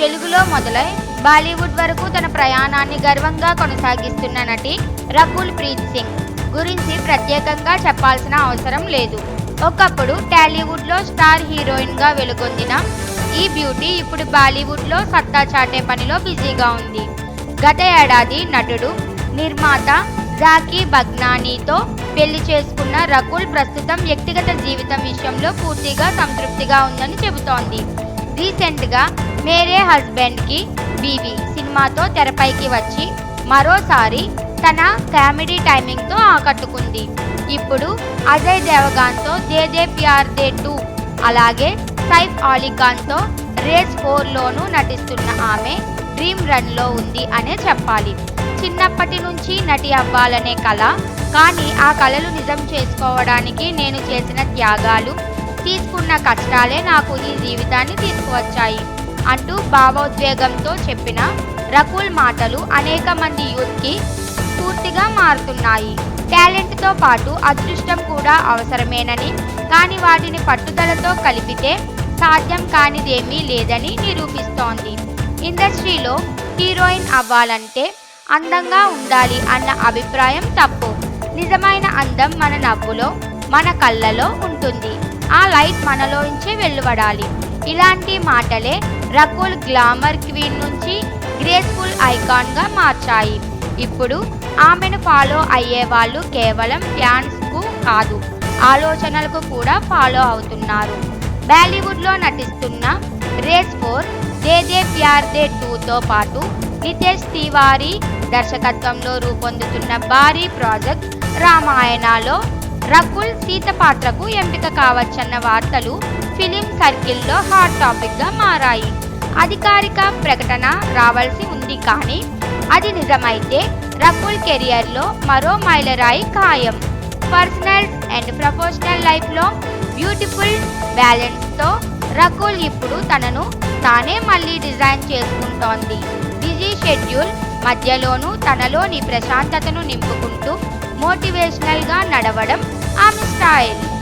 తెలుగులో మొదలై బాలీవుడ్ వరకు తన ప్రయాణాన్ని గర్వంగా కొనసాగిస్తున్న నటి రకుల్ ప్రీత్ సింగ్ గురించి ప్రత్యేకంగా చెప్పాల్సిన అవసరం లేదు. ఒకప్పుడు టాలీవుడ్లో స్టార్ హీరోయిన్గా వెలుగొందిన ఈ బ్యూటీ ఇప్పుడు బాలీవుడ్లో సత్తా చాటే పనిలో బిజీగా ఉంది. గత ఏడాది నటుడు నిర్మాత జాకీ బగ్నానీతో పెళ్ళి చేసుకున్న రకుల్ ప్రస్తుతం వ్యక్తిగత జీవితం విషయంలో పూర్తిగా సంతృప్తిగా ఉందని చెబుతోంది. రీసెంట్గా మేరే హస్బెండ్కి బీవి సినిమాతో తెరపైకి వచ్చి మరోసారి తన కామెడీ టైమింగ్తో ఆకట్టుకుంది. ఇప్పుడు అజయ్ దేవగాన్తో దే దే ప్యార్ దే టూ అలాగే సైఫ్ అలీ ఖాన్తో రేస్ ఫోర్లోనూ నటిస్తున్న ఆమె డ్రీమ్ రన్లో ఉంది అనే చెప్పాలి. చిన్నప్పటి నుంచి నటి అవ్వాలనే కళ కానీ ఆ కళలు నిజం చేసుకోవడానికి నేను చేసిన త్యాగాలు తీసుకున్న కష్టాలే నాకు ఈ జీవితాన్ని తీసుకువచ్చాయి. అంటూ భావోద్వేగంతో చెప్పిన రకుల్ మాటలు అనేక మంది యూత్కి స్ఫూర్తిగా మారుతున్నాయి. టాలెంట్తో పాటు అదృష్టం కూడా అవసరమేనని కానీ వాటిని పట్టుదలతో కలిపితే సాధ్యం కానిదేమీ లేదని నిరూపిస్తోంది. ఇండస్ట్రీలో హీరోయిన్ అవ్వాలంటే అందంగా ఉండాలి అన్న అభిప్రాయం తప్పు. నిజమైన అందం మన నవ్వులో మన కళ్ళలో ఉంటుంది. ఆ లైట్ మనలోంచి వెలువడాలి. ఇలాంటి మాటలే రకుల్ గ్లామర్ క్వీన్ నుంచి గ్రేస్ఫుల్ ఐకాన్గా మార్చాయి. ఇప్పుడు ఆమెను ఫాలో అయ్యే వాళ్ళు కేవలం డ్యాన్స్కు కాదు ఆలోచనలకు కూడా ఫాలో అవుతున్నారు. బాలీవుడ్లో నటిస్తున్న రేస్ ఫోర్ దే దే ప్యార్ దే టూతో పాటు నితేష్ తివారీ దర్శకత్వంలో రూపొందుతున్న భారీ ప్రాజెక్ట్ రామాయణలో రకుల్ సీత పాత్రకు ఎంపిక కావచ్చన్న వార్తలు ఫిలిం సర్కిల్లో హాట్ టాపిక్గా మారాయి. అధికారిక ప్రకటన రావాల్సి ఉంది కానీ అది నిజమైతే రకుల్ కెరియర్లో మరో మైలరాయి ఖాయం. పర్సనల్ అండ్ ప్రొఫెషనల్ లైఫ్లో బ్యూటిఫుల్ బ్యాలెన్స్తో రకుల్ ఇప్పుడు తనను తానే మళ్ళీ డిజైన్ చేసుకుంటోంది. బిజీ షెడ్యూల్ మధ్యలోనూ తనలోని ప్రశాంతతను నింపుకుంటూ మోటివేషనల్గా నడవడం ఆమె స్టైల్.